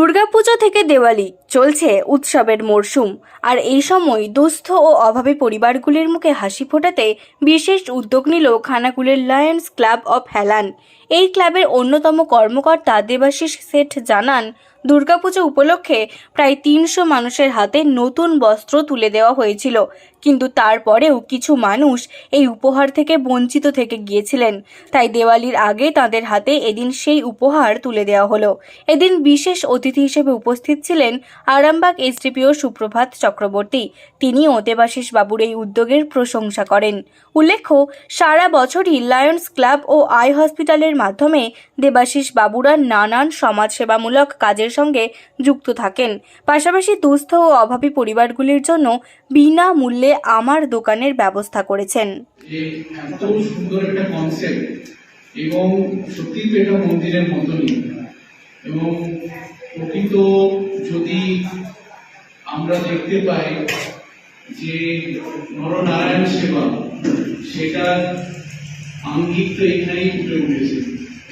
দুর্গাপুজো থেকে দেওয়ালি, চলছে উৎসবের মরশুম। আর এই সময় দুস্থ ও অভাবী পরিবারগুলির মুখে হাসি ফোটাতে বিশেষ উদ্যোগ নিল খানাকুলের লায়ন্স ক্লাব অব হেলান। এই ক্লাবের অন্যতম কর্মকর্তা দেবাশিস শেঠ জানান, দুর্গাপুজো উপলক্ষে প্রায় তিনশো মানুষের হাতে নতুন বস্ত্র তুলে দেওয়া হয়েছিল। কিন্তু তারপরেও কিছু মানুষ এই উপহার থেকে বঞ্চিত থেকে গিয়েছিলেন। তাই দেওয়ালির আগে তাদের হাতে এদিন সেই উপহার তুলে দেওয়া হলো। এদিন বিশেষ অতিথি হিসেবে উপস্থিত ছিলেন আরামবাগ এসডিপিও সুপ্রভাত চক্রবর্তী। তিনিও দেবাশিস বাবুর এই উদ্যোগের প্রশংসা করেন। উল্লেখ্য, সারা বছরই লায়ন্স ক্লাব ও আই হসপিটালের মাধ্যমে দেবাশিস বাবুরা নানান সমাজসেবামূলক কাজের সঙ্গে যুক্ত থাকেন। পাশাপাশি দুস্থ ও অভাবী পরিবারগুলির জন্য বিনামূল্যে আমার দোকানের ব্যবস্থা করেছেন। এবং সত্যি এটা মন্দিরের মতনই। এবং প্রকৃত যদি আমরা দেখতে পাই যে নরনারায়ণ সেবা, সেটার আঙ্গিক তো এখানেই ফুটে উঠেছে।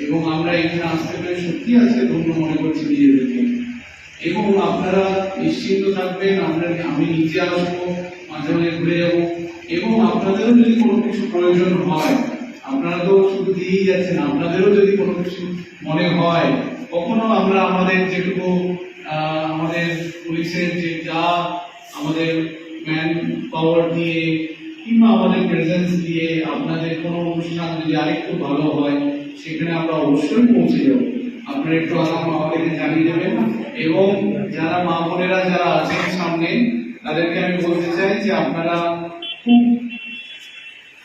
এবং আমরা এখানে আসতে পেরে সত্যি আজকে ধন্য মনে করছি নিজেদেরকে। এবং আপনারা নিশ্চিন্ত থাকবেন, আমরা আমি নিজে আসব, মাঝে মাঝে ঘুরে যাব। এবং আপনাদেরও যদি কোনো কিছু প্রয়োজন হয়, আপনারা তো শুধু দিয়েই যাচ্ছেন, আপনাদেরও যদি কোনো কিছু মনে হয়, কখনো আমরা আমাদের যেটুকু আমাদের পুলিশের যে যা আমাদের ম্যান পাওয়ার দিয়ে কিংবা আমাদের প্রেজেন্স দিয়ে আপনাদের কোনো অনুষ্ঠান যদি আরেকটু ভালো হয় সেখানে আমরা অবশ্যই পৌঁছে যাব। আপনারা একটু আগাম আমাদেরকে জানিয়ে দেবেন এবং যারা মা বোনেরা যারা আছেন সামনে, তাদেরকে আমি বলতে চাই যে আপনারা খুব,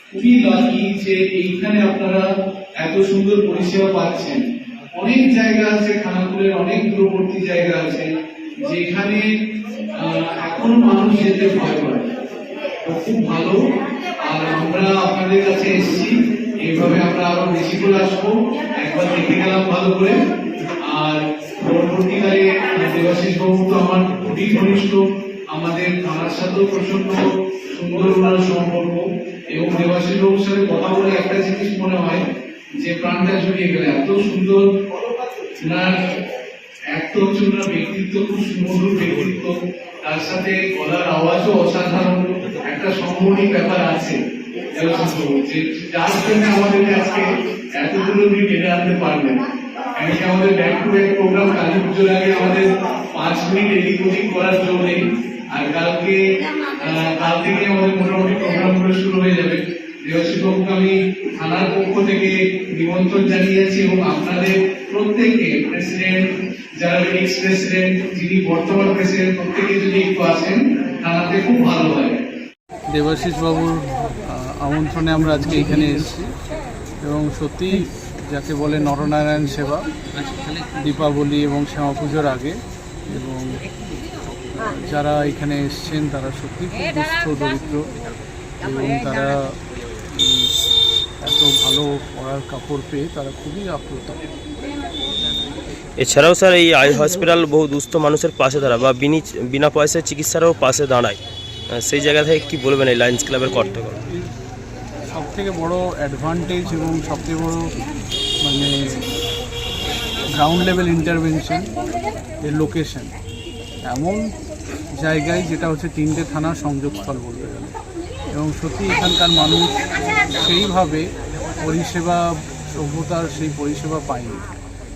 খুবই লাকি যে এইখানে আপনারা এত সুন্দর পরিষেবা পাচ্ছেন। অনেক জায়গা আছে, খানাকুলের অনেক দূরবর্তী জায়গা আছে, যেখানে এখনও মানুষ যেতে ভয় পায়। খুব ভালো। আর আমরা আপনাদের কাছে এসেছি। এইভাবে আমরা আরও বেশি করে আসব। একবার দেখে গেলাম ভালো করে। আর পরবর্তীকালে দেবাশিস বাবু তো আমার খুবই ঘনিষ্ঠ। আমাদের থানার সাথেও প্রচণ্ড সুন্দর ওনার সম্পর্ক। এবং দেবাশিস বাবুর সাথে কথা বলে একটা জিনিস মনে হয় যে, প্রাণটা জড়িয়ে গেলে। এত সুন্দর ওনার এক তো হচ্ছে ওনার ব্যক্তিত্ব, খুব সুমধুর ব্যক্তিত্ব। তার সাথে গলার আওয়াজও অসাধারণ। একটা সম্মোহনী ব্যাপার আছে। যে জন্য আমাদেরকে আজকে এত দূর অব্দি টেনে আনতে পারবেন এমনকি আমাদের back to back programme Kali পুজোর আগে আমাদের পাঁচ মিনিট এদিক ওদিক করার জন্য আর কালকে কাল থেকে আমাদের মোটামুটি শুরু হয়ে যাবে বাবুকে আমি থানার পক্ষ থেকে নিমন্ত্রণ জানিয়েছি এবং আপনাদের প্রত্যেককে প্রেসিডেন্ট যারা এক্স যিনি বর্তমান প্রেসিডেন্ট প্রত্যেকে যদি একটু আসেন থানাতে খুব ভালো হয়। দেবাশিস বাবুর আমন্ত্রণে আমরা আজকে এখানে এসেছি। এবং সত্যি যাকে বলে নরনারায়ণ সেবা, দীপাবলি এবং শ্যামা পুজোর আগে, এবং যারা এখানে এসছেন তারা সত্যি খুব দরিদ্র, এবং তারা এত ভালো পড়ার কাপড় পেয়ে তারা খুবই আপ্লুত। এছাড়াও স্যার, এই আই হসপিটাল বহু দুস্থ মানুষের পাশে দাঁড়ায়, বা বিনি পয়সায় চিকিৎসারও পাশে দাঁড়ায়। সেই জায়গা থেকে কি বলবেন এই লায়ন্স ক্লাবের কর্তব্য? সব থেকে বড় অ্যাডভান্টেজ এবং সবথেকে বড় মানে গ্রাউন্ড লেভেল ইন্টারভেনশন এর লোকেশন এমন জায়গায় যেটা হচ্ছে তিনটে থানার সংযোগস্থল বলতে গেলে। এবং সত্যি এখানকার মানুষ সেইভাবে পরিষেবা সভ্যতার সেই পরিষেবা পায়নি।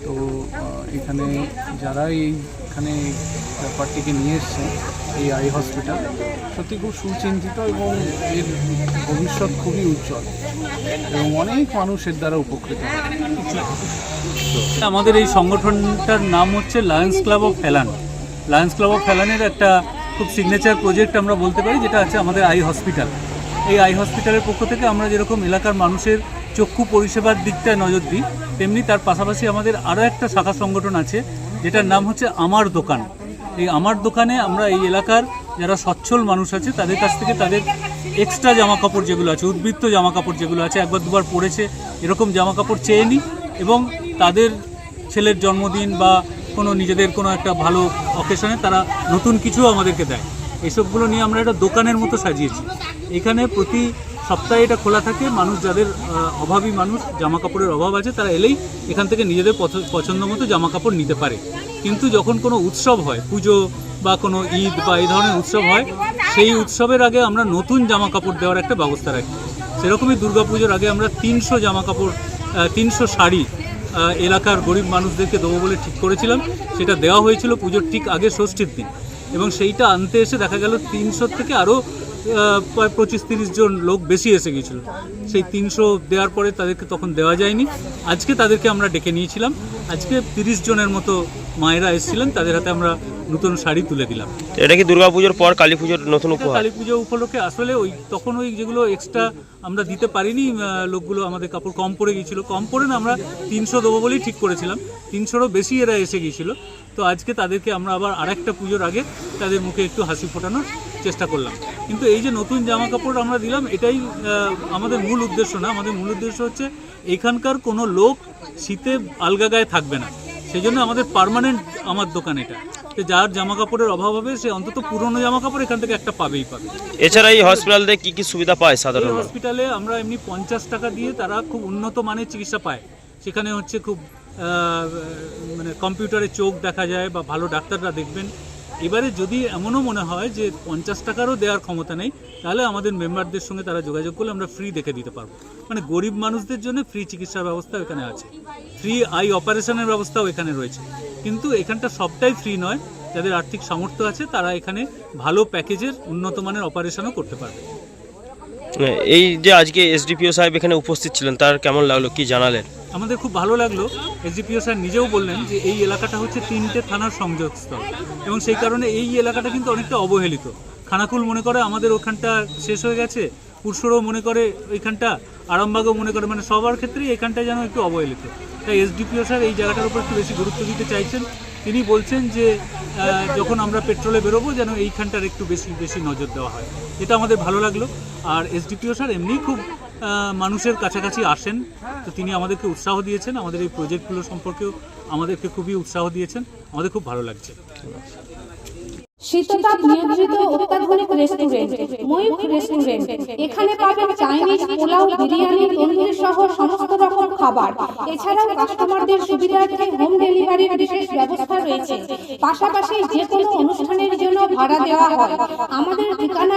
তো এখানে যারা এইখানে ব্যাপারটিকে নিয়ে এসছেন এই আই হসপিটাল, সত্যি খুব সুচিন্তিত এবং এর ভবিষ্যৎ খুবই উজ্জ্বল এবং অনেক মানুষের দ্বারা উপকৃত আমাদের এই সংগঠনটার নাম হচ্ছে Lions Club of Phelan Lions Club of ফেলানের একটা খুব সিগনেচার প্রজেক্ট আমরা বলতে পারি, যেটা আছে আমাদের আই হসপিটাল। এই আই হসপিটালের পক্ষ থেকে আমরা যেরকম এলাকার মানুষের চক্ষু পরিষেবার দিকটায় নজর দিই, তেমনি তার পাশাপাশি আমাদের আরও একটা শাখা সংগঠন আছে, যেটার নাম হচ্ছে আমার দোকান। এই আমার দোকানে আমরা এই এলাকার যারা সচ্ছল মানুষ আছে, তাদের কাছ থেকে তাদের এক্সট্রা জামা কাপড় যেগুলো আছে, উদ্বৃত্ত জামা কাপড় যেগুলো আছে, একবার দুবার পরেছে, এরকম জামা কাপড় চেয়ে নিই এবং তাদের ছেলের জন্মদিন বা কোনো নিজেদের কোনো একটা ভালো অকেশনে তারা নতুন কিছু আমাদেরকে দেয়। এসবগুলো নিয়ে আমরা একটা দোকানের মতো সাজিয়েছি। এখানে প্রতি সপ্তাহে এটা খোলা থাকে। মানুষ যাদের অভাবী মানুষ জামা কাপড়ের অভাব আছে, তারা এলেই এখান থেকে নিজেদের পছ- পছন্দ মতো জামা কাপড় নিতে পারে। কিন্তু যখন কোনো উৎসব হয়, পুজো বা কোনো ঈদ বা এই ধরনের উৎসব হয়, সেই উৎসবের আগে আমরা নতুন জামা কাপড় দেওয়ার একটা ব্যবস্থা রাখি। সেরকমই দুর্গাপুজোর আগে আমরা তিনশো জামা কাপড় তিনশো শাড়ি এলাকার গরিব মানুষদেরকে দেবো বলে ঠিক করেছিলাম। সেটা দেওয়া হয়েছিল পুজোর ঠিক আগে ষষ্ঠীর দিন। এবং সেইটা আনতে এসে দেখা গেল তিনশো থেকে আরও প্রায় পঁচিশ তিরিশ জন লোক বেশি এসে গিয়েছিল। সেই তিনশো দেওয়ার পরে তাদেরকে তখন দেওয়া যায়নি। আজকে তাদেরকে আমরা ডেকে নিয়েছিলাম। আজকে তিরিশ জনের মতো মায়েরা এসেছিলেন। তাদের হাতে আমরা নতুন শাড়ি তুলে দিলাম। এটা কি দুর্গাপুজোর পর কালী পুজোর নতুন উপহার? কালী পুজো উপলক্ষে আসলে ওই তখন ওই যেগুলো এক্সট্রা আমরা দিতে পারিনি লোকগুলো আমাদের কাপড় কম পড়ে গিয়েছিল। কম পড়ে না আমরা তিনশো দেবো বলেই ঠিক করেছিলাম। তিনশোরও বেশি এরা এসে গিয়েছিল। তো আজকে তাদেরকে আমরা আবার আরেকটা পুজোর আগে তাদের মুখে একটু হাসি ফোটানোর চেষ্টা করলাম। কিন্তু এই যে নতুন জামা কাপড় আমরা দিলাম এটাই আমাদের মূল উদ্দেশ্য না। আমাদের মূল উদ্দেশ্য হচ্ছে এখানকার কোনো লোক শীতে আলগা গায়ে থাকবে না। সেই জন্য আমাদের পার্মানেন্ট আমার দোকান এটা। যার জামা কাপড়ের অভাব হবে সে অন্তত পুরনো জামা কাপড় এখান থেকে একটা পাবেই পাবে। এছাড়া এই হসপিটাল কি কি সুবিধা পায় সাধারণ হসপিটালে আমরা এমনি পঞ্চাশ টাকা দিয়ে তারা খুব উন্নত মানের চিকিৎসা পায়। সেখানে হচ্ছে খুব মানে কম্পিউটারে চোখ দেখা যায় বা ভালো ডাক্তাররা দেখবেন। এবারে যদি এমনও মনে হয় যে পঞ্চাশ টাকারও দেওয়ার ক্ষমতা নেই, তাহলে আমাদের মেম্বারদের সঙ্গে তারা যোগাযোগ করলে আমরা ফ্রি দেখে দিতে পারব। মানে গরিব মানুষদের জন্য ফ্রি চিকিৎসার ব্যবস্থা এখানে আছে। ফ্রি আই অপারেশনের ব্যবস্থাও এখানে রয়েছে। কিন্তু এখানটা সবটাই ফ্রি নয়, যাদের আর্থিক সামর্থ্য আছে তারা এখানে ভালো প্যাকেজের উন্নত মানের অপারেশনও করতে পারবে। এই যে আজকে এসডিপিও সাহেব এখানে উপস্থিত ছিলেন, তার কেমন লাগল, কি জানালেন? আমাদের খুব ভালো লাগল। এসডিপিও স্যার নিজেও বললেন যে এই এলাকাটা হচ্ছে তিনটে থানার সংযোগস্থল এবং সেই কারণে এই এলাকাটা কিন্তু অনেকটা অবহেলিত। খানাকুল মনে করে আমাদের ওখানটা শেষ হয়ে গেছে, পুরসুরও মনে করে ওইখানটা আরামবাগও মনে করে মানে সবার ক্ষেত্রেই এখানটা যেন একটু অবহেলিত। তাই এসডিপিও স্যার এই জায়গাটার উপর একটু বেশি গুরুত্ব দিতে চাইছেন। তিনি বলছেন যে যখন আমরা পেট্রোলে বেরোবো যেন এইখানটার একটু বেশি বেশি নজর দেওয়া হয়। এটা আমাদের ভালো লাগল। আর এসডিপিও স্যার এমনিই খুব মানুষের কাছাকাছি আসেন, তো তিনি আমাদেরকে উৎসাহ দিয়েছেন, আমাদের এই প্রজেক্টগুলো সম্পর্কেও আমাদেরকে খুবই উৎসাহ দিয়েছেন, আমাদের খুব ভালো লাগছে। শীততাপ নিয়ন্ত্রিত অত্যাধুনিক রেস্টুরেন্ট ময়ূখ রেস্টুরেন্ট এখানে পাবেন চাইনিজ পোলাও, বিরিয়ানি সহ সমস্ত রকম খাবার। এছাড়াও কাস্টমারদের সুবিধার্থে হোম ডেলিভারির বিশেষ ব্যবস্থা রয়েছে। পাশাপাশি যে কোনো অনুষ্ঠানের জন্য ভাড়া দেওয়া হয়। আমাদের ঠিকানা